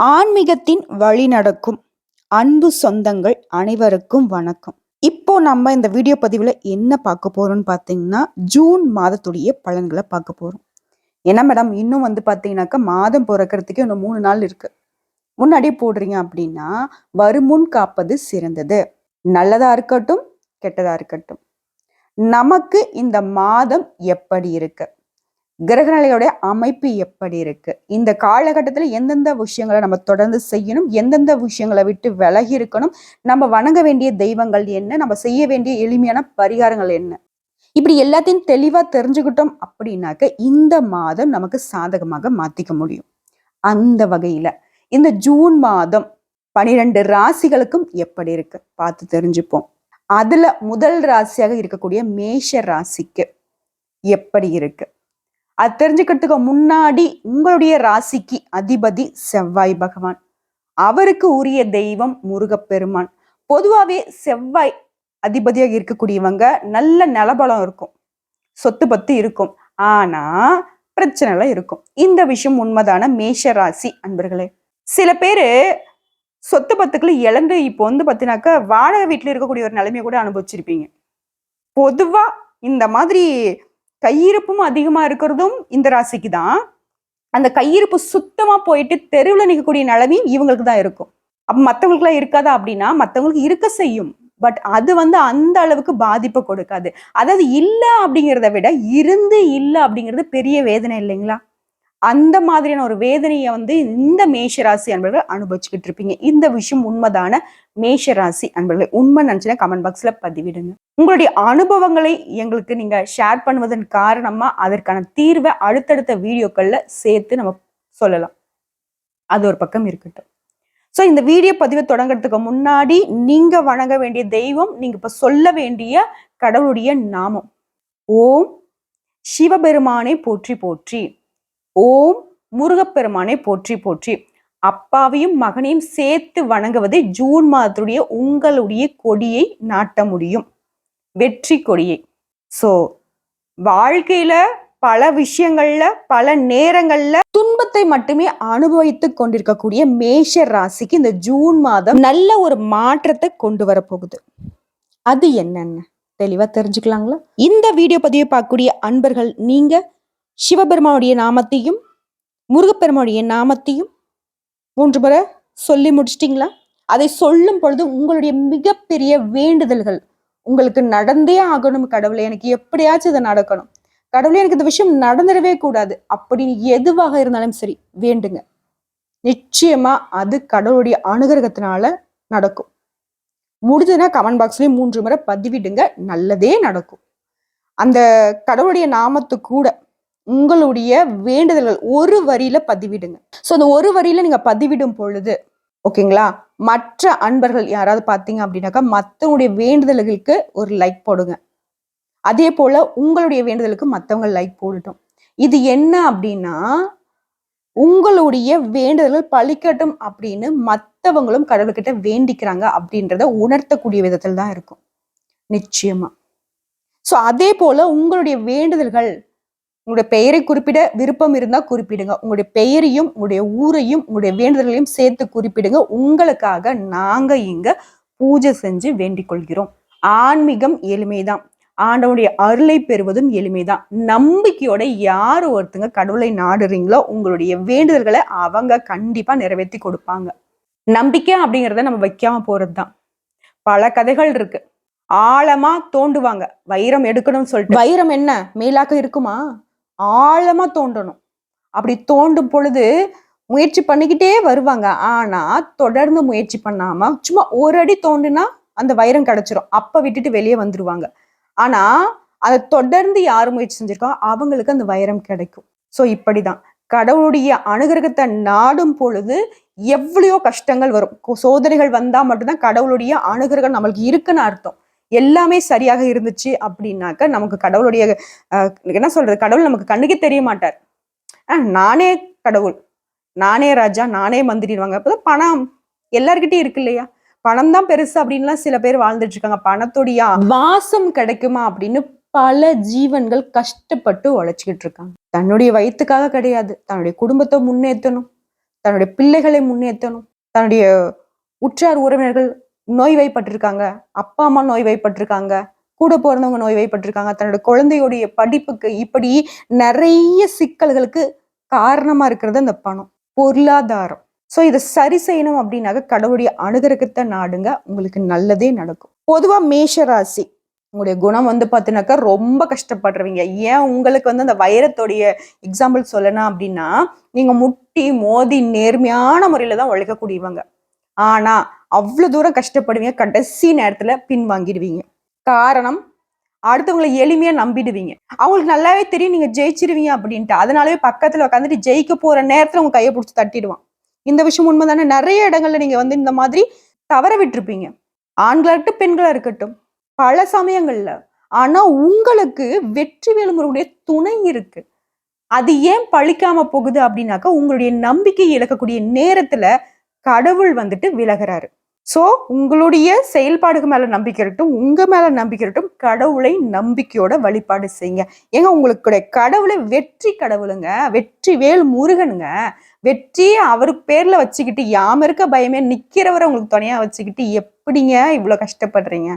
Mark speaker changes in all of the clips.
Speaker 1: ஆன்மீகத்தின் வழி நடக்கும் அன்பு சொந்தங்கள் அனைவருக்கும் வணக்கம். இப்போ நம்ம இந்த வீடியோ பதிவில் என்ன பார்க்க போறோம்னு பார்த்தீங்கன்னா ஜூன் மாதத்துடைய பலன்களை பார்க்க போறோம். என்ன மேடம் இன்னும் வந்து பார்த்தீங்கன்னாக்கா மாதம் பிறக்கிறதுக்கு இன்னும் மூணு நாள் இருக்கு. முன்னாடியே போடுறீங்க அப்படின்னா வருமுன் காப்பது சிறந்தது. நல்லதா இருக்கட்டும் கெட்டதா இருக்கட்டும். நமக்கு இந்த மாதம் எப்படி இருக்கு? கிரகநிலையோட அமைப்பு எப்படி இருக்கு? இந்த காலகட்டத்தில் எந்தெந்த விஷயங்களை நம்ம தொடர்ந்து செய்யணும்? எந்தெந்த விஷயங்களை விட்டு விலகி இருக்கணும்? நம்ம வணங்க வேண்டிய தெய்வங்கள் என்ன? நம்ம செய்ய வேண்டிய எளிமையான பரிகாரங்கள் என்ன? இப்படி எல்லாத்தையும் தெளிவா தெரிஞ்சுக்கிட்டோம் அப்படின்னாக்க இந்த மாதம் நமக்கு சாதகமாக மாத்திக்க முடியும். அந்த வகையில இந்த ஜூன் மாதம் பனிரெண்டு ராசிகளுக்கும் எப்படி இருக்கு? பார்த்து தெரிஞ்சுப்போம். அதுல முதல் ராசியாக இருக்கக்கூடிய மேஷ ராசிக்கு எப்படி இருக்கு? அது தெரிஞ்சுக்கிறதுக்கு முன்னாடி உங்களுடைய ராசிக்கு அதிபதி செவ்வாய் பகவான். அவருக்கு உரிய தெய்வம் முருகப்பெருமான். பொதுவாகவே செவ்வாய் அதிபதியாக இருக்கக்கூடியவங்க நல்ல நிலபலம் இருக்கும். சொத்து பத்து இருக்கும். ஆனா பிரச்சனைலாம் இருக்கும். இந்த விஷயம் உண்மைதான மேஷ ராசி அன்பர்களே. சில பேரு சொத்து பத்துக்களை இழந்து இப்போ வந்து பார்த்தீங்கன்னாக்கா வாடகை வீட்டில் இருக்கக்கூடிய ஒரு நிலைமையை கூட அனுபவிச்சிருப்பீங்க. பொதுவா இந்த மாதிரி கையிருப்பும் அதிகமாக இருக்கிறதும் இந்த ராசிக்கு தான் அந்த கையிருப்பு சுத்தமாக போயிட்டு தெருவில் நிற்கக்கூடிய நிலவையும் இவங்களுக்கு தான் இருக்கும். அப்போ மற்றவங்களுக்குலாம் இருக்காதா அப்படின்னா மற்றவங்களுக்கு இருக்க செய்யும். பட் அது வந்து அந்த அளவுக்கு பாதிப்பை கொடுக்காது. அதாவது இல்லை அப்படிங்கிறத விட இருந்து இல்லை அப்படிங்கிறது பெரிய வேதனை இல்லைங்களா? அந்த மாதிரியான ஒரு வேதனையை வந்து இந்த மேஷராசி அன்பர்கள் அனுபவிச்சுக்கிட்டு இருப்பீங்க. இந்த விஷயம் உண்மைதான மேஷராசி அன்பர்கள்? உண்மை நினைச்சுன்னா கமெண்ட் பாக்ஸ்ல பதிவிடுங்க. உங்களுடைய அனுபவங்களை எங்களுக்கு நீங்க ஷேர் பண்ணுவதன் காரணமா அதற்கான தீர்வை அடுத்தடுத்த வீடியோக்கள்ல சேர்த்து நம்ம சொல்லலாம். அது ஒரு பக்கம் இருக்கட்டும். ஸோ இந்த வீடியோ பதிவை தொடங்குறதுக்கு முன்னாடி நீங்க வணங்க வேண்டிய தெய்வம் நீங்க இப்ப சொல்ல வேண்டிய கடவுளுடைய நாமம். ஓம் சிவபெருமானை போற்றி போற்றி. ஓம் முருகப்பெருமானை போற்றி போற்றி. அப்பாவையும் மகனையும் சேர்த்து வணங்குவதை ஜூன் மாதத்துடைய உங்களுடைய கொடியை நாட்ட முடியும். வெற்றி கொடியை. ஸோ வாழ்க்கையில பல விஷயங்கள்ல பல நேரங்கள்ல துன்பத்தை மட்டுமே அனுபவித்து கொண்டிருக்கக்கூடிய மேஷ ராசிக்கு இந்த ஜூன் மாதம் நல்ல ஒரு மாற்றத்தை கொண்டு வரப்போகுது அது என்னென்ன தெளிவா தெரிஞ்சுக்கலாங்களா? இந்த வீடியோ பதிவை பார்க்கக்கூடிய அன்பர்கள் நீங்க சிவபெருமானுடைய நாமத்தையும் முருகப்பெருமானுடைய நாமத்தையும் மூன்று முறை சொல்லி முடிச்சிட்டிங்களா? அதை சொல்லும் பொழுது உங்களுடைய மிகப்பெரிய வேண்டுதல்கள் உங்களுக்கு நடந்தே ஆகணும் கடவுளை. எனக்கு எப்படியாச்சும் இதை நடக்கணும். கடவுளே எனக்கு இந்த விஷயம் நடந்துடவே கூடாது. அப்படின்னு எதுவாக இருந்தாலும் சரி வேண்டுங்க. நிச்சயமா அது கடவுளுடைய அனுகிரகத்தினால நடக்கும். முடிஞ்சதுன்னா கமெண்ட் பாக்ஸ்லயும் மூன்று முறை பதிவிடுங்க. நல்லதே நடக்கும். அந்த கடவுளுடைய நாமத்து கூட உங்களுடைய வேண்டுதல்கள் ஒரு வரியில பதிவிடுங்க. ஸோ அந்த ஒரு வரியில நீங்க பதிவிடும் பொழுது ஓகேங்களா மற்ற அன்பர்கள் யாராவது பார்த்தீங்க அப்படின்னாக்கா மற்றவங்களுடைய வேண்டுதல்களுக்கு ஒரு லைக் போடுங்க. அதே போல உங்களுடைய வேண்டுதலுக்கு மற்றவங்க லைக் போடட்டும். இது என்ன அப்படின்னா உங்களுடைய வேண்டுதல்கள் பழிக்கட்டும் அப்படின்னு மற்றவங்களும் கடவுள்கிட்ட வேண்டிக்கிறாங்க அப்படின்றத உணர்த்தக்கூடிய விதத்தில் தான் இருக்கும். நிச்சயமா. ஸோ அதே போல உங்களுடைய வேண்டுதல்கள் உங்களுடைய பெயரை குறிப்பிட விருப்பம் இருந்தால் குறிப்பிடுங்க. உங்களுடைய பெயரையும் உங்களுடைய ஊரையும் உங்களுடைய வேண்டுதல்களையும் சேர்த்து குறிப்பிடுங்க. உங்களுக்காக நாங்க இங்க பூஜை செஞ்சு வேண்டிக் கொள்கிறோம். ஆன்மீகம் எளிமைதான். ஆண்டவனுடைய அருளை பெறுவதும் எளிமைதான். நம்பிக்கையோட யார் ஒருத்தங்க கடவுளை நாடுறீங்களோ உங்களுடைய வேண்டுதல்களை அவங்க கண்டிப்பா நிறைவேற்றி கொடுப்பாங்க. நம்பிக்கை அப்படிங்கிறத நம்ம வைக்காம போறது தான் பல கதைகள் இருக்கு. ஆழமா தோண்டுவாங்க. வைரம் எடுக்கணும்னு சொல்லிட்டு. வைரம் என்ன? மேலாக்க இருக்குமா? ஆழமாக தோண்டணும். அப்படி தோண்டும் பொழுது முயற்சி பண்ணிக்கிட்டே வருவாங்க. ஆனால் தொடர்ந்து முயற்சி பண்ணாமல் சும்மா ஒரு அடி தோண்டுனா அந்த வைரம் கிடைச்சிரும். அப்போ விட்டுட்டு வெளியே வந்துடுவாங்க ஆனால் அதை தொடர்ந்து யார் முயற்சி செஞ்சுருக்கோ? அவங்களுக்கு அந்த வைரம் கிடைக்கும். ஸோ இப்படிதான். கடவுளுடைய அனுகிரகத்தை நாடும் பொழுது எவ்வளையோ கஷ்டங்கள் வரும். சோதனைகள் வந்தால் மட்டும்தான் கடவுளுடைய அனுகிரகம் நம்மளுக்கு இருக்குன்னு அர்த்தம். எல்லாமே சரியாக இருந்துச்சு அப்படின்னாக்க நமக்கு கடவுளுடைய என்ன சொல்றது? கடவுள் நமக்கு கண்ணுக்கே தெரிய மாட்டார். நானே கடவுள். நானே ராஜா நானே மந்திரிடுவாங்க அப்போ பணம் எல்லார்கிட்டயும் இருக்கு இல்லையா? பணம் தான் பெருசு அப்படின்லாம் சில பேர் வாழ்ந்துட்டு இருக்காங்க. பணத்துடைய வாசம் கிடைக்குமா அப்படின்னு பல ஜீவன்கள் கஷ்டப்பட்டு உழைச்சிக்கிட்டு இருக்காங்க. தன்னுடைய வயிற்றுக்காக கிடையாது. தன்னுடைய குடும்பத்தை முன்னேற்றணும். தன்னுடைய பிள்ளைகளை முன்னேற்றணும். தன்னுடைய உற்றார் உறவினர்கள் நோய்வாய்ப்பட்டிருக்காங்க. அப்பா அம்மா நோய்வாய்ப்பட்டிருக்காங்க. கூட பிறந்தவங்க நோய்வாய்ப்பட்டிருக்காங்க. தன்னோட குழந்தையுடைய படிப்புக்கு இப்படி நிறைய சிக்கல்களுக்கு காரணமா இருக்கிறது அந்த பணம். பொருளாதாரம். ஸோ இதை சரி செய்யணும் அப்படின்னாக்க கடவுளுடைய அனுகிரகத்தை நாடுங்க. உங்களுக்கு நல்லதே நடக்கும். பொதுவா மேஷ ராசி உங்களுடைய குணம் வந்து பார்த்தீங்கன்னாக்கா ரொம்ப கஷ்டப்படுறவங்க. ஏன் உங்களுக்கு வந்து அந்த வைரத்தோடைய எக்ஸாம்பிள் சொல்லணும் அப்படின்னா நீங்க முட்டி மோதி நேர்மையான முறையில தான் உழைக்கக்கூடியவங்க. ஆனா அவ்வளோ தூரம் கஷ்டப்படுவீங்க. கடைசி நேரத்தில் பின் வாங்கிடுவீங்க காரணம் அடுத்தவங்களை எளிமையாக நம்பிடுவீங்க. அவங்களுக்கு நல்லாவே தெரியும் நீங்கள் ஜெயிச்சிருவீங்க அப்படின்ட்டு. அதனாலவே பக்கத்தில் உட்காந்துட்டு ஜெயிக்க போகிற நேரத்தில் உங்க கையை பிடிச்சி தட்டிடுவான். இந்த விஷயம் உண்மைதானே? நிறைய இடங்கள்ல நீங்கள் வந்து இந்த மாதிரி தவற விட்டுருப்பீங்க. ஆண்களாக இருக்கட்டும் பெண்களாக இருக்கட்டும். பல சமயங்களில் ஆனால் உங்களுக்கு வெற்றி வேலுமுறையுடைய துணை இருக்கு. அது ஏன் பழிக்காம போகுது அப்படின்னாக்கா உங்களுடைய நம்பிக்கை இழக்கக்கூடிய நேரத்துல கடவுள் வந்துட்டு விலகுறாரு. ஸோ உங்களுடைய செயல்பாடுகள் மேலே நம்பிக்கை இருக்கட்டும் உங்கள் மேலே நம்பிக்கை இருக்கட்டும் கடவுளை நம்பிக்கையோட வழிபாடு செய்யுங்க. ஏங்க உங்களுக்கு கடவுளை வெற்றி கடவுளுங்க வெற்றி வேல் முருகனுங்க. வெற்றியை அவருக்கு பேரில் வச்சுக்கிட்டு யாம இருக்க பயமே நிற்கிறவரை உங்களுக்கு துணையாக வச்சுக்கிட்டு எப்படிங்க இவ்வளோ கஷ்டப்படுறீங்க?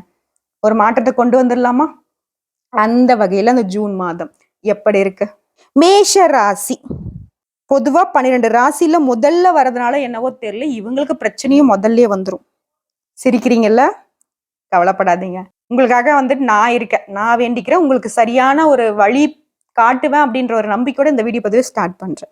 Speaker 1: ஒரு மாற்றத்தை கொண்டு வந்துடலாமா அந்த வகையில் அந்த ஜூன் மாதம் எப்படி இருக்கு? மேஷ ராசி. பொதுவாக பன்னிரெண்டு ராசியில் முதல்ல வரதுனால என்னவோ தெரியல இவங்களுக்கு பிரச்சனையும் முதல்ல வந்துடும் சிரிக்கிறீங்கல்ல? கவலைப்படாதீங்க. உங்களுக்காக வந்துட்டு நான் இருக்கேன். நான் வேண்டிக்கிறேன். உங்களுக்கு சரியான ஒரு வழி காட்டுவேன் அப்படின்ற ஒரு நம்பிக்கையோட இந்த வீடியோ பதிவு ஸ்டார்ட் பண்றேன்.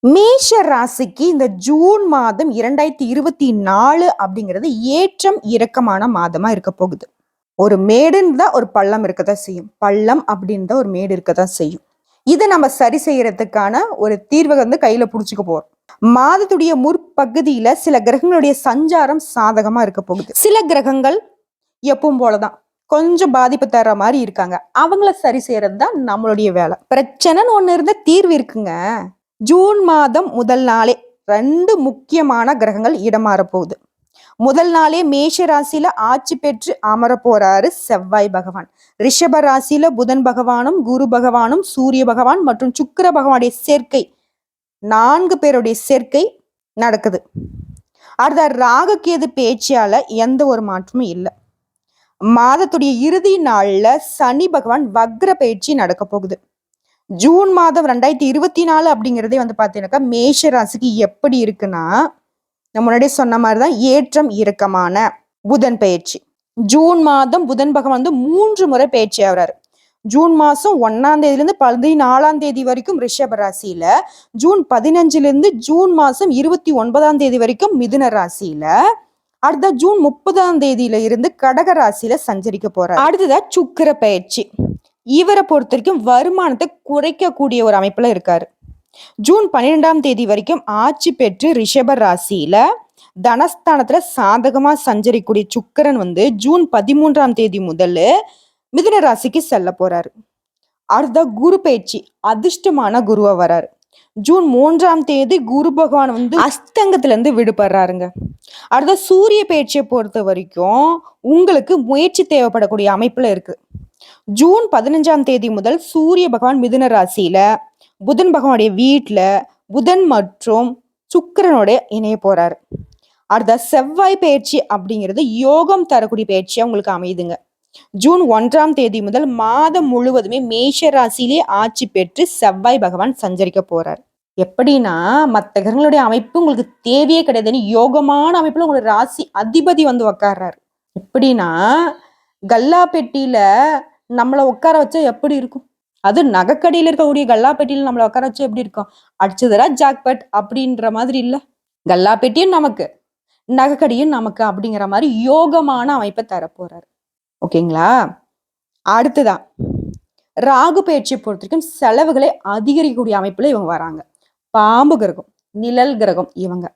Speaker 1: மேஷ ராசிக்கு இந்த ஜூன் மாதம் இரண்டாயிரத்தி இருபத்தி நாலு அப்படிங்கிறது ஏற்றம் இறக்கமான மாதமா இருக்க போகுது. ஒரு மேடுன்னு தான் ஒரு பள்ளம் இருக்கதான் செய்யும். பள்ளம் அப்படின்னு தான் ஒரு மேடு இருக்கதான் செய்யும். இதை நம்ம சரி செய்யறதுக்கான ஒரு தீர்வை வந்து கையில புடிச்சுக்க போறோம். மாதத்துடைய முற்பகுதியில சில கிரகங்களுடைய சஞ்சாரம் சாதகமா இருக்க போகுது. சில கிரகங்கள் எப்பவும் போலதான். கொஞ்சம் பாதிப்பு தர்ற மாதிரி இருக்காங்க. அவங்கள சரி செய்யறது தான் நம்மளுடைய வேலை. பிரச்சனைன்னு ஒண்ணு இருந்த தீர்வு இருக்குங்க. ஜூன் மாதம் முதல் நாளே ரெண்டு முக்கியமான கிரகங்கள் இடமாற போகுது. முதல் நாளே மேஷ ராசியில ஆட்சி பெற்று அமர போறாரு செவ்வாய் பகவான். ரிஷப ராசியில புதன் பகவானும் குரு பகவானும் சூரிய பகவான் மற்றும் சுக்கிர பகவானுடைய சேர்க்கை நான்கு பேருடைய சேர்க்கை நடக்குது. அடுத்த ராகக்கேது பேச்சால எந்த ஒரு மாற்றமும் இல்லை. மாதத்துடைய இறுதி நாள்ல சனி பகவான் வக்ர பயிற்சி நடக்க போகுது. ஜூன் மாதம் ரெண்டாயிரத்தி இருபத்தி நாலு அப்படிங்கிறதே வந்து பார்த்தீங்கன்னாக்கா மேஷ ராசிக்கு எப்படி இருக்குன்னா நம்ம முன்னாடியே சொன்ன மாதிரி தான் ஏற்றம் இறக்கமான புதன் பயிற்சி. ஜூன் மாதம் புதன் பகவான் வந்து மூன்று முறை பயிற்சி ஆகிறாரு. ஜூன் மாதம் ஒன்னாம் தேதியிலேருந்து பதினாலாம் தேதி வரைக்கும் ரிஷப ராசியில ஜூன் பதினஞ்சுலேருந்து ஜூன் மாதம் இருபத்தி ஒன்பதாம் தேதி வரைக்கும் மிதுன ராசியில அடுத்த ஜூன் முப்பதாம் தேதியில இருந்து கடக ராசியில சஞ்சரிக்க போறாரு. அடுத்ததா சுக்கிர பயிற்சி. இவரை பொறுத்த வரைக்கும் வருமானத்தை குறைக்கக்கூடிய ஒரு அமைப்புல இருக்காரு. ஜூன் பன்னிரெண்டாம் தேதி வரைக்கும் ஆட்சி பெற்று ரிஷப ராசியில தனஸ்தானத்துல சாதகமா சஞ்சரிக்கூடிய சுக்கரன் வந்து ஜூன் பதிமூன்றாம் தேதி முதல்ல மிதுன ராசிக்கு செல்ல போறாரு. அடுத்த குரு பயிற்சி அதிர்ஷ்டமான குருவா வராரு. ஜூன் மூன்றாம் தேதி குரு பகவான் வந்து அஸ்தங்கத்துல இருந்து விடுபடுறாருங்க. அடுத்த சூரிய பயிற்சியை பொறுத்த வரைக்கும் உங்களுக்கு முயற்சி தேவைப்படக்கூடிய அமைப்புல இருக்கு. ஜூன் பதினஞ்சாம் தேதி முதல் சூரிய பகவான் மிதுன ராசியில புதன் பகவானுடைய வீட்டில் புதன் மற்றும் சுக்கிரனோட இணைய போகிறார் அடுத்த செவ்வாய் பயிற்சி அப்படிங்கிறது யோகம் தரக்கூடிய பயிற்சியா உங்களுக்கு அமையுதுங்க. ஜூன் ஒன்றாம் தேதி முதல் மாதம் முழுவதுமே மேஷ ராசியிலே ஆட்சி பெற்று செவ்வாய் பகவான் சஞ்சரிக்க போறார். எப்படின்னா மற்ற கிரகங்களுடைய அமைப்பு உங்களுக்கு தேவையே கிடையாதுன்னு யோகமான அமைப்புல உங்களோட ராசி அதிபதி வந்து உக்காடுறாரு எப்படின்னா கல்லா பெட்டியில நம்மளை உட்கார வச்சா எப்படி இருக்கும்? அது நகக்கடியில் இருக்கக்கூடிய கல்லாப்பெட்டியில் நம்மளை உட்கார வச்சு எப்படி இருக்கும்? அடிச்சதுரா ஜாக்பட் அப்படின்ற மாதிரி இல்லை. கல்லாப்பெட்டியும் நமக்கு நகைக்கடியும் நமக்கு அப்படிங்கிற மாதிரி யோகமான அமைப்பை தரப்போறாரு. ஓகேங்களா? அடுத்துதான் ராகு பயிற்சியை பொறுத்த வரைக்கும் செலவுகளை அதிகரிக்கக்கூடிய அமைப்புல இவங்க வராங்க. பாம்பு கிரகம் நிழல் கிரகம் இவங்க.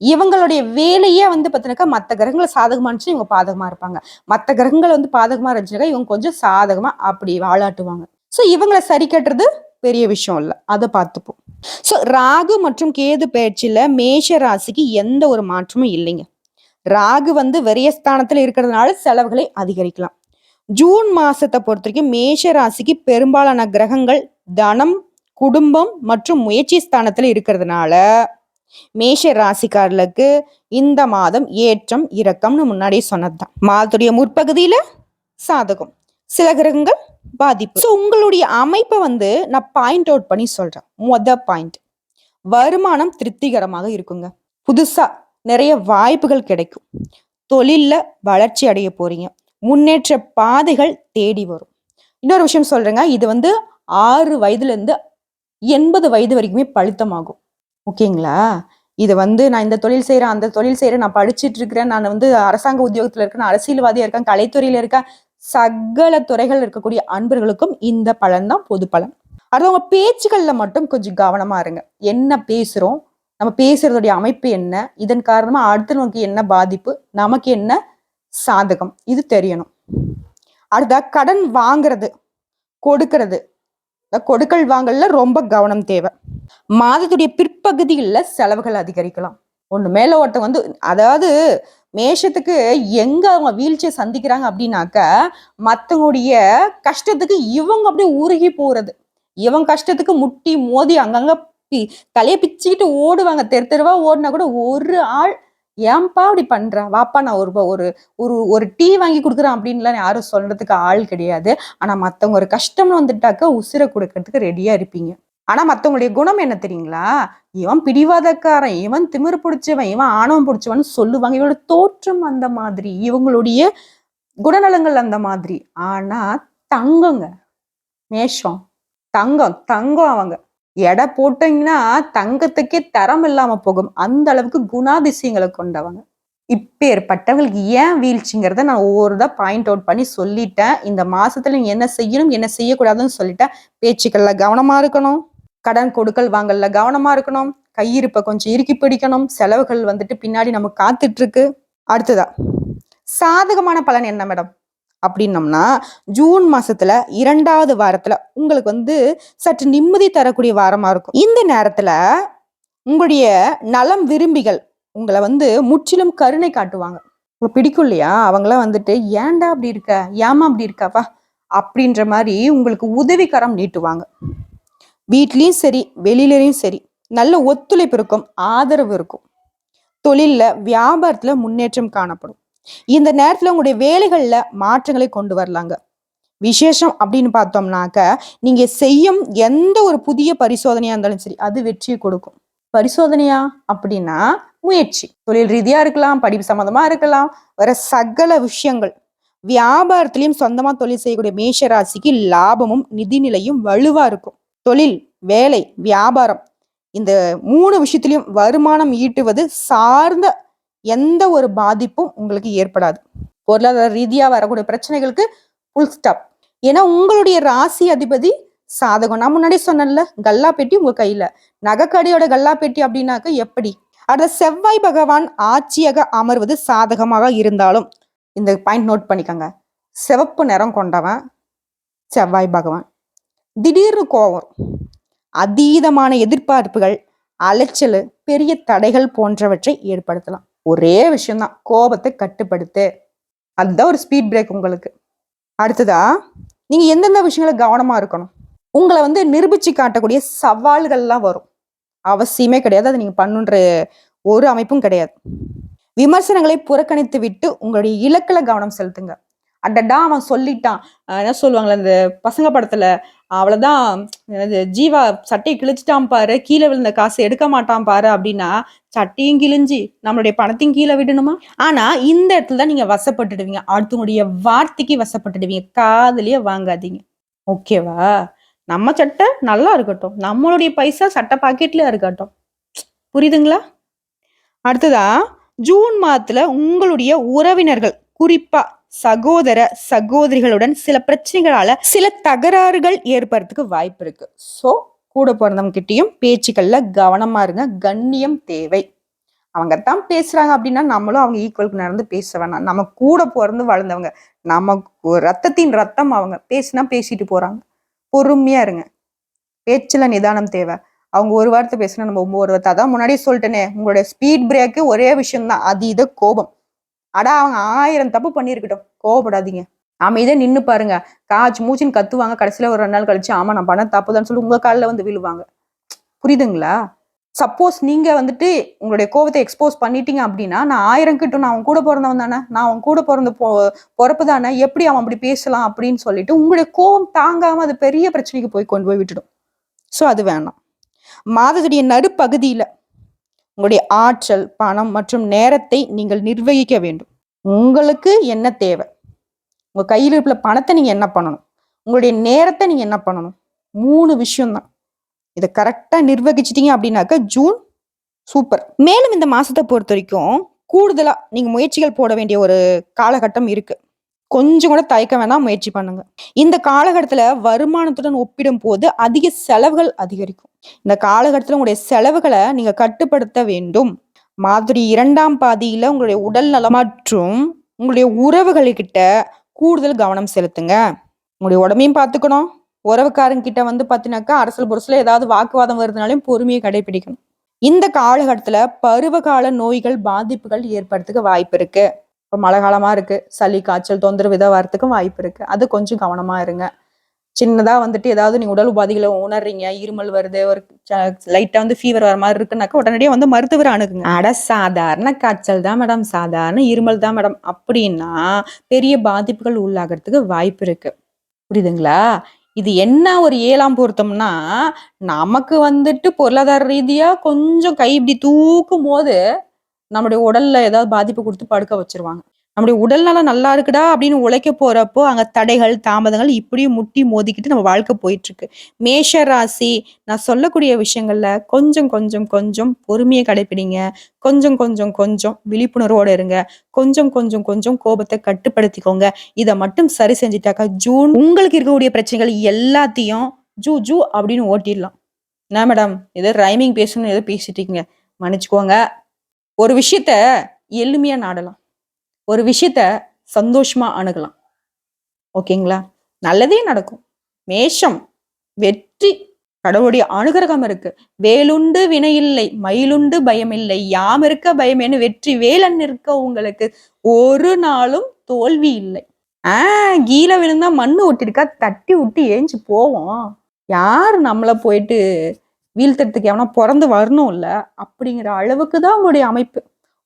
Speaker 1: இவங்களுடைய வேலையே வந்து பார்த்தீங்கன்னாக்கா மற்ற கிரகங்களை சாதகமா இருந்துச்சு இவங்க பாதகமா இருப்பாங்க. மற்ற கிரகங்கள் வந்து பாதகமா இருந்துச்சுனாக்கா இவங்க கொஞ்சம் சாதகமா அப்படி வாழாட்டுவாங்க. ஸோ இவங்களை சரி கட்டுறது பெரிய விஷயம் இல்லை. அதை பார்த்துப்போம். ஸோ ராகு மற்றும் கேது பயிற்சியில் மேஷ ராசிக்கு எந்த ஒரு மாற்றமும் இல்லைங்க. ராகு வந்து விரயஸ்தானத்தில் இருக்கிறதுனால செலவுகளை அதிகரிக்கலாம். ஜூன் மாசத்தை பொறுத்த வரைக்கும் மேஷ ராசிக்கு பெரும்பாலான கிரகங்கள் தனம் குடும்பம் மற்றும் முயற்சி ஸ்தானத்தில் இருக்கிறதுனால மேஷ ராசிக்காரர்களுக்கு இந்த மாதம் ஏற்றம் இறக்கம்னு முன்னாடியே சொன்னதுதான். மாதத்துடைய முற்பகுதியில சாதகம். சில கிரகங்கள் பாதிப்பு. ஸோ உங்களுடைய அமைப்பை வந்து நான் பாயிண்ட் அவுட் பண்ணி சொல்றேன். மொத பாயிண்ட் வருமானம் திருப்திகரமாக இருக்குங்க. புதுசா நிறைய வாய்ப்புகள் கிடைக்கும். தொழில்ல வளர்ச்சி அடைய போறீங்க. முன்னேற்ற பாதைகள் தேடி வரும். இன்னொரு விஷயம் சொல்றேங்க. இது வந்து ஆறு வயதுல இருந்து எண்பது வயது வரைக்குமே பழுத்தமாகும். ஓகேங்களா? இது வந்து நான் இந்த தொழில் செய்கிறேன் அந்த தொழில் செய்கிறேன் நான் படிச்சிட்டு இருக்கிறேன் நான் வந்து அரசாங்க உத்தியோகத்துல இருக்கேன் அரசியல்வாதியாக இருக்கேன் கலைத்துறையில இருக்கேன் சகல துறைகள் இருக்கக்கூடிய அன்பர்களுக்கும் இந்த பலன் தான் பொது பலன் அடுத்தவங்க பேச்சுகள்ல மட்டும் கொஞ்சம் கவனமா இருங்க. என்ன பேசுறோம்? நம்ம பேசுறதுடைய அமைப்பு என்ன? இதன் காரணமா அடுத்தவங்களுக்கு என்ன பாதிப்பு? நமக்கு என்ன சாதகம்? இது தெரியணும். அடுத்த கடன் வாங்குறது கொடுக்கறது. கொடுக்கல் வாங்கல ரொம்ப கவனம் தேவை. மாதத்துடைய பிற்பகுதிகளில் செலவுகள் அதிகரிக்கலாம். ஒன்று மேல ஒருத்தவங்க வந்து அதாவது மேஷத்துக்கு எங்க அவங்க வீழ்ச்சியை சந்திக்கிறாங்க அப்படின்னாக்க மற்றவங்களுடைய கஷ்டத்துக்கு இவங்க அப்படியே உருகி போறது. இவங்க கஷ்டத்துக்கு முட்டி மோதி அங்கங்க பி தலையை பிச்சுக்கிட்டு ஓடுவாங்க. தெரு தெருவா ஓடினா கூட ஒரு ஆள் ஏன்பா அப்படி பண்ற? வாப்பா நான் ஒரு ஒரு ஒரு ஒரு டீ வாங்கி கொடுக்குறேன் அப்படின்லாம் யாரும் சொல்றதுக்கு ஆள் கிடையாது. ஆனா மத்தவங்க ஒரு கஷ்டம்னு வந்துட்டாக்க உசிரை கொடுக்கறதுக்கு ரெடியா இருப்பீங்க. ஆனா மத்தவங்களுடைய குணம் என்ன தெரியுங்களா? இவன் பிடிவாதக்காரன் இவன் திமிர் பிடிச்சவன் இவன் ஆணவம் பிடிச்சவன் சொல்லுவாங்க. இவனோட தோற்றம் அந்த மாதிரி இவங்களுடைய குணநலங்கள் அந்த மாதிரி. ஆனா தங்கங்க மேஷம் தங்கம் தங்கம் அவங்க. எடை போட்டீங்கன்னா தங்கத்துக்கே தரம் இல்லாம போகும். அந்த அளவுக்கு குணாதிசயங்களை கொண்டவங்க. இப்பேற்பட்டவங்களுக்கு ஏன் வீழ்ச்சிங்கிறத நான் ஒவ்வொரு தான் பாயிண்ட் அவுட் பண்ணி சொல்லிட்டேன். இந்த மாசத்துல நீங்க என்ன செய்யணும் என்ன செய்யக்கூடாதுன்னு சொல்லிட்டேன். பேச்சுக்கள்ல கவனமா இருக்கணும். கடன் கொடுக்கல் வாங்கல கவனமா இருக்கணும். கையிருப்பை கொஞ்சம் இறுக்கி பிடிக்கணும். செலவுகள் வந்துட்டு பின்னாடி நம்ம காத்துட்டு இருக்கு அடுத்ததா சாதகமான பலன் என்ன மேடம்? அப்படின்னம்னா ஜூன் மாசத்துல இரண்டாவது வாரத்துல உங்களுக்கு வந்து சற்று நிம்மதி தரக்கூடிய வாரமா இருக்கும். இந்த நேரத்துல உங்களுடைய நலம் விரும்பிகள் உங்களை வந்து முற்றிலும் கருணை காட்டுவாங்க. உங்களுக்கு பிடிக்கும் இல்லையா? அவங்களாம் வந்துட்டு ஏன்டா அப்படி இருக்க? ஏமா அப்படி இருக்காவா? அப்படின்ற மாதிரி உங்களுக்கு உதவிகரம் நீட்டுவாங்க. வீட்லேயும் சரி வெளியிலயும் சரி நல்ல ஒத்துழைப்பு இருக்கும் ஆதரவு இருக்கும். தொழிலில் வியாபாரத்தில் முன்னேற்றம் காணப்படும். இந்த நேரத்தில் உங்களுடைய வேலைகளில் மாற்றங்களை கொண்டு வரலாங்க. விசேஷம் அப்படின்னு பார்த்தோம்னாக்க நீங்கள் செய்யும் எந்த ஒரு புதிய பரிசோதனையாக இருந்தாலும் சரி அது வெற்றியை கொடுக்கும். பரிசோதனையா? அப்படின்னா முயற்சி. தொழில் ரீதியாக இருக்கலாம் படிப்பு சம்மந்தமாக இருக்கலாம் வர சகல விஷயங்கள். வியாபாரத்திலையும் சொந்தமாக தொழில் செய்யக்கூடிய மேஷ ராசிக்கு லாபமும் நிதிநிலையும் வலுவாக இருக்கும். தொழில் வேலை வியாபாரம் இந்த மூணு விஷயத்திலையும் வருமானம் ஈட்டுவது சார்ந்த எந்த ஒரு பாதிப்பும் உங்களுக்கு ஏற்படாது. பொருளாதார ரீதியாக வரக்கூடிய பிரச்சனைகளுக்கு ஃபுல் ஸ்டாப் ஏன்னா உங்களுடைய ராசி அதிபதி சாதகம். நான் முன்னாடி சொன்னேன்ல கல்லா பெட்டி உங்க கையில. நகைக்கடியோட கல்லா பெட்டி அப்படின்னாக்க எப்படி? அடுத்த செவ்வாய் பகவான் ஆட்சியாக அமர்வது சாதகமாக இருந்தாலும் இந்த பாயிண்ட் நோட் பண்ணிக்கோங்க. சிவப்பு நிறம் கொண்டவன் செவ்வாய் பகவான். திடீர்னு கோவம் அதீதமான எதிர்பார்ப்புகள் அலைச்சல் பெரிய தடைகள் போன்றவற்றை ஏற்படுத்தலாம். ஒரே விஷயம்தான் கோபத்தை கட்டுப்படுத்து. அதுதான் ஒரு ஸ்பீட் பிரேக் உங்களுக்கு. அடுத்ததா நீங்க எந்தெந்த விஷயங்கள கவனமா இருக்கணும்? உங்களை வந்து நிரூபிச்சு காட்டக்கூடிய சவால்கள்லாம் வரும். அவசியமே கிடையாது அதை நீங்க பண்ணுன்ற ஒரு அமைப்பும் கிடையாது. விமர்சனங்களை புறக்கணித்து விட்டு உங்களுடைய இலக்கில் கவனம் செலுத்துங்க. அடடா அவன் சொல்லிட்டான். என்ன சொல்லுவாங்களே அந்த பசங்க படத்துல அவ்வளவுதான் என்னது ஜீவா சட்டையை கிழிச்சிட்டான் பாரு கீழே விழுந்த காசு எடுக்க மாட்டான் பாரு அப்படின்னா சட்டையும் கிழிஞ்சி நம்மளுடைய பணத்தையும் கீழே விடணுமா? ஆனா இந்த இடத்துல தான் நீங்க வசப்பட்டுடுவீங்க. அடுத்தவங்களுடைய வார்த்தைக்கு வசப்பட்டுடுவீங்க. காதலியே வாங்காதீங்க. ஓகேவா? நம்ம சட்டை நல்லா இருக்கட்டும். நம்மளுடைய பைசா சட்டை பாக்கெட்ல இருக்கட்டும். புரியுதுங்களா? அடுத்ததா ஜூன் மாதத்துல உங்களுடைய உறவினர்கள் குறிப்பா சகோதர சகோதரிகளுடன் சில பிரச்சனைகளால சில தகராறுகள் ஏற்படுறதுக்கு வாய்ப்பு இருக்கு. ஸோ கூட பிறந்தவங்க கிட்டயும் பேச்சுக்கள்ல கவனமா இருங்க. கண்ணியம் தேவை. அவங்க தான் பேசுறாங்க அப்படின்னா நம்மளும் அவங்க ஈக்குவலுக்கு நடந்து பேச வேணாம். நம்ம கூட பிறந்து வளர்ந்தவங்க நமக்கு ரத்தத்தின் ரத்தம் அவங்க. பேசினா பேசிட்டு போறாங்க. பொறுமையா இருங்க. பேச்சுல நிதானம் தேவை. அவங்க ஒரு வார்த்தை பேசினா நம்ம ஒன்பது வார்த்தை. அதான் முன்னாடியே சொல்லிட்டேனே உங்களுடைய ஸ்பீட் பிரேக்கு ஒரே விஷயம்தான். அது இது கோபம். அடா அவங்க ஆயிரம் தப்பு பண்ணியிருக்கட்டும். கோவப்படாதீங்க. அமைதியா நின்று பாருங்க. காச்சு மூச்சின்னு கத்துவாங்க. கடைசியில் ஒரு ரெண்டு நாள் கழிச்சு ஆமா நான் பண்ண தப்புதான்னு சொல்லி உங்க காலில் வந்து விழுவாங்க. புரியுதுங்களா? சப்போஸ் நீங்க வந்துட்டு உங்களுடைய கோவத்தை எக்ஸ்போஸ் பண்ணிட்டீங்க அப்படின்னா நான் ஆயிரம் கிட்டும் நான் அவன் கூட பிறந்தவன் தானே? நான் அவன் கூட பிறந்த பிறப்பு தானே? எப்படி அவன் அப்படி பேசலாம்? அப்படின்னு சொல்லிட்டு உங்களுடைய கோவம் தாங்காம அது பெரிய பிரச்சனைக்கு போய் கொண்டு போய் விட்டுடும். ஸோ அது வேணாம். மாதத்துடைய நடுப்பகுதியில உங்களுடைய ஆற்றல் பணம் மற்றும் நேரத்தை நீங்கள் நிர்வகிக்க வேண்டும். உங்களுக்கு என்ன தேவை? உங்க கையில் இருக்கிற பணத்தை நீங்க என்ன பண்ணணும்? உங்களுடைய நேரத்தை நீங்க என்ன பண்ணணும்? மூணு விஷயம்தான். இதை கரெக்டாக நிர்வகிச்சிட்டீங்க அப்படின்னாக்கா ஜூன் சூப்பர். மேலும் இந்த மாசத்தை பொறுத்த வரைக்கும் கூடுதலா நீங்க முயற்சிகள் போட வேண்டிய ஒரு காலகட்டம் இருக்கு. கொஞ்சம் கூட தயக்க வேணாம் முயற்சி பண்ணுங்க. இந்த காலகட்டத்துல வருமானத்துடன் ஒப்பிடும் போது அதிக செலவுகள் அதிகரிக்கும். இந்த காலகட்டத்துல உங்களுடைய செலவுகளை நீங்க கட்டுப்படுத்த வேண்டும். மாதிரி இரண்டாம் பாதியில உங்களுடைய உடல் நலம் மற்றும் உங்களுடைய உறவுகள்கிட்ட கூடுதல் கவனம் செலுத்துங்க. உங்களுடைய உடம்பையும் பார்த்துக்கணும். உறவுக்காரங்க கிட்ட வந்து பார்த்தீங்கன்னாக்கா அரசல் புரசல ஏதாவது வாக்குவாதம் வருதுனாலையும் பொறுமையை கடைபிடிக்கணும். இந்த காலகட்டத்தில் பருவகால நோய்கள் பாதிப்புகள் ஏற்படுறதுக்கு வாய்ப்பு இருக்குது இப்போ மழை காலமாக இருக்கு. சளி காய்ச்சல் தொந்தரவு இதாக வரத்துக்கும் வாய்ப்பு இருக்குது அது கொஞ்சம் கவனமாக இருங்க. சின்னதாக வந்துட்டு ஏதாவது நீங்கள் உடல் உபாதைகளை உணர்றீங்க. இருமல் வருது ஒரு லைட்டாக வந்து ஃபீவர் வர மாதிரி இருக்குனாக்கா உடனடியாக வந்து மருத்துவரை அணுகுங்க. அட சாதாரண காய்ச்சல் தான் மேடம் சாதாரண இருமல் தான் மேடம் அப்படின்னா பெரிய பாதிப்புகள் உள்ளாகிறதுக்கு வாய்ப்பு இருக்குது புரியுதுங்களா? இது என்ன ஒரு ஏழாம் பொருத்தம்னா நமக்கு வந்துட்டு பொருளாதார ரீதியாக கொஞ்சம் கை இப்படி தூக்கும் போது நம்முடைய உடல்ல ஏதாவது பாதிப்பு கொடுத்து படுக்க வச்சிருவாங்க. நம்முடைய உடல் நலம் நல்லா இருக்குடா அப்படின்னு உழைக்க போறப்போ அங்க தடைகள் தாமதங்கள் இப்படியும் முட்டி மோதிக்கிட்டு நம்ம வாழ்க்கை போயிட்டு இருக்கு மேஷ ராசி நான் சொல்லக்கூடிய விஷயங்கள்ல கொஞ்சம் கொஞ்சம் கொஞ்சம் பொறுமையை கடைப்பிடிங்க. கொஞ்சம் கொஞ்சம் கொஞ்சம் விழிப்புணர்வோட இருங்க. கொஞ்சம் கொஞ்சம் கொஞ்சம் கோபத்தை கட்டுப்படுத்திக்கோங்க. இதை மட்டும் சரி செஞ்சுட்டாக்கா ஜூன் உங்களுக்கு இருக்கக்கூடிய பிரச்சனைகள் எல்லாத்தையும் ஜூ ஜூ அப்படின்னு ஓட்டிடலாம். என்ன மேடம்? ஏதோ ரைமிங் பேசணும்னு ஏதோ பேசிட்டீங்க மன்னிச்சுக்கோங்க. ஒரு விஷயத்த எளிமையா நாடலாம். ஒரு விஷயத்த சந்தோஷமா அணுகலாம். ஓகேங்களா? நல்லதே நடக்கும். மேஷம் வெற்றி கடவுளுடைய அனுகிரகம் இருக்கு. வேலுண்டு வினையில்லை மயிலுண்டு பயமில்லை யாம் இருக்க பயமேனு வெற்றி வேலன் இருக்க உங்களுக்கு ஒரு நாளும் தோல்வி இல்லை. ஆஹ் கீழே விழுந்தா மண்ணு ஒட்டிருக்கா தட்டி விட்டு ஏஞ்சி போவோம். யார் நம்மள போயிட்டு வீழ்த்தறதுக்கு எவனா பிறந்து வரணும் இல்லை அப்படிங்கிற அளவுக்கு தான் உங்களுடைய அமைப்பு.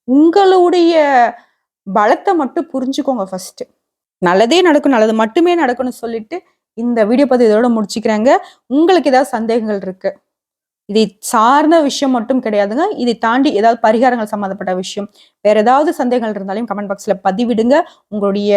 Speaker 1: உங்களுடைய பலத்தை மட்டும் புரிஞ்சுக்கோங்க ஃபர்ஸ்ட் நல்லதே நடக்கும் நல்லது மட்டுமே நடக்கும்னு சொல்லிட்டு இந்த வீடியோ பதிவு இதோட முடிச்சுக்கிறாங்க. உங்களுக்கு ஏதாவது சந்தேகங்கள் இருக்கு. இதை சார்ந்த விஷயம் மட்டும் கிடையாதுங்க. இதை தாண்டி ஏதாவது பரிகாரங்கள் சம்மந்தப்பட்ட விஷயம் வேற ஏதாவது சந்தேகங்கள் இருந்தாலும் கமெண்ட் பாக்ஸ்ல பதிவிடுங்க. உங்களுடைய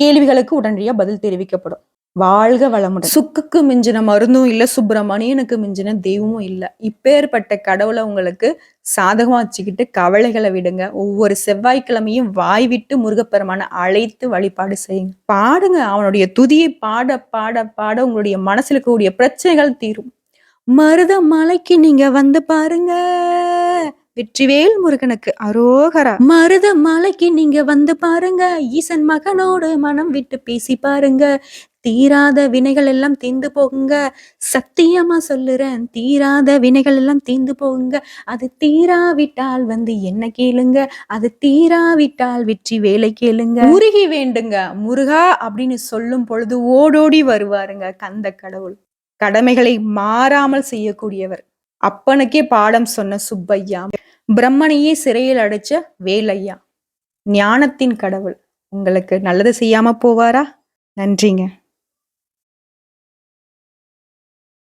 Speaker 1: கேள்விகளுக்கு உடனடியாக பதில் தெரிவிக்கப்படும். வாழ்க வளமுடன். சுக்குக்கு மிஞ்சின மருந்தும் இல்லை சுப்பிரமணியனுக்கு மிஞ்சின தெய்வமும் இல்லை. இப்பேற்பட்ட கடவுளை உங்களுக்கு சாதகமா வச்சுக்கிட்டு கவலைகளை விடுங்க. ஒவ்வொரு செவ்வாய்க்கிழமையும் வாய் விட்டு முருகப்பெருமான அழைத்து வழிபாடு செய்யுங்க. பாடுங்க. அவனுடைய துதியை பாட பாட பாட உங்களுடைய மனசுல இருக்கக்கூடிய பிரச்சனைகள் தீரும். மருத மலைக்கு நீங்க வந்து பாருங்க. வெற்றிவேல் முருகனுக்கு அரோகரா. மருத மலைக்கு நீங்க வந்து பாருங்க. ஈசன் மகனோடு மனம் விட்டு பேசி பாருங்க. தீராத வினைகள் எல்லாம் தீந்து போகுங்க. சத்தியமா சொல்லுறேன் தீராத வினைகள் எல்லாம் தீந்து போகுங்க. அது தீராவிட்டால் வந்து என்ன கேளுங்க? அது தீராவிட்டால் வெற்றி வேலை கேளுங்க. முருகி வேண்டுங்க. முருகா அப்படின்னு சொல்லும் பொழுது ஓடோடி வருவாருங்க கந்த கடவுள். கடமைகளை மாறாமல் செய்யக்கூடியவர். அப்பனுக்கே பாடம் சொன்ன சுப்பையா. பிரம்மனையே சிறையில் அடைச்ச வேலையா. ஞானத்தின் கடவுள். உங்களுக்கு நல்லது செய்யாம போவாரா? நன்றிங்க.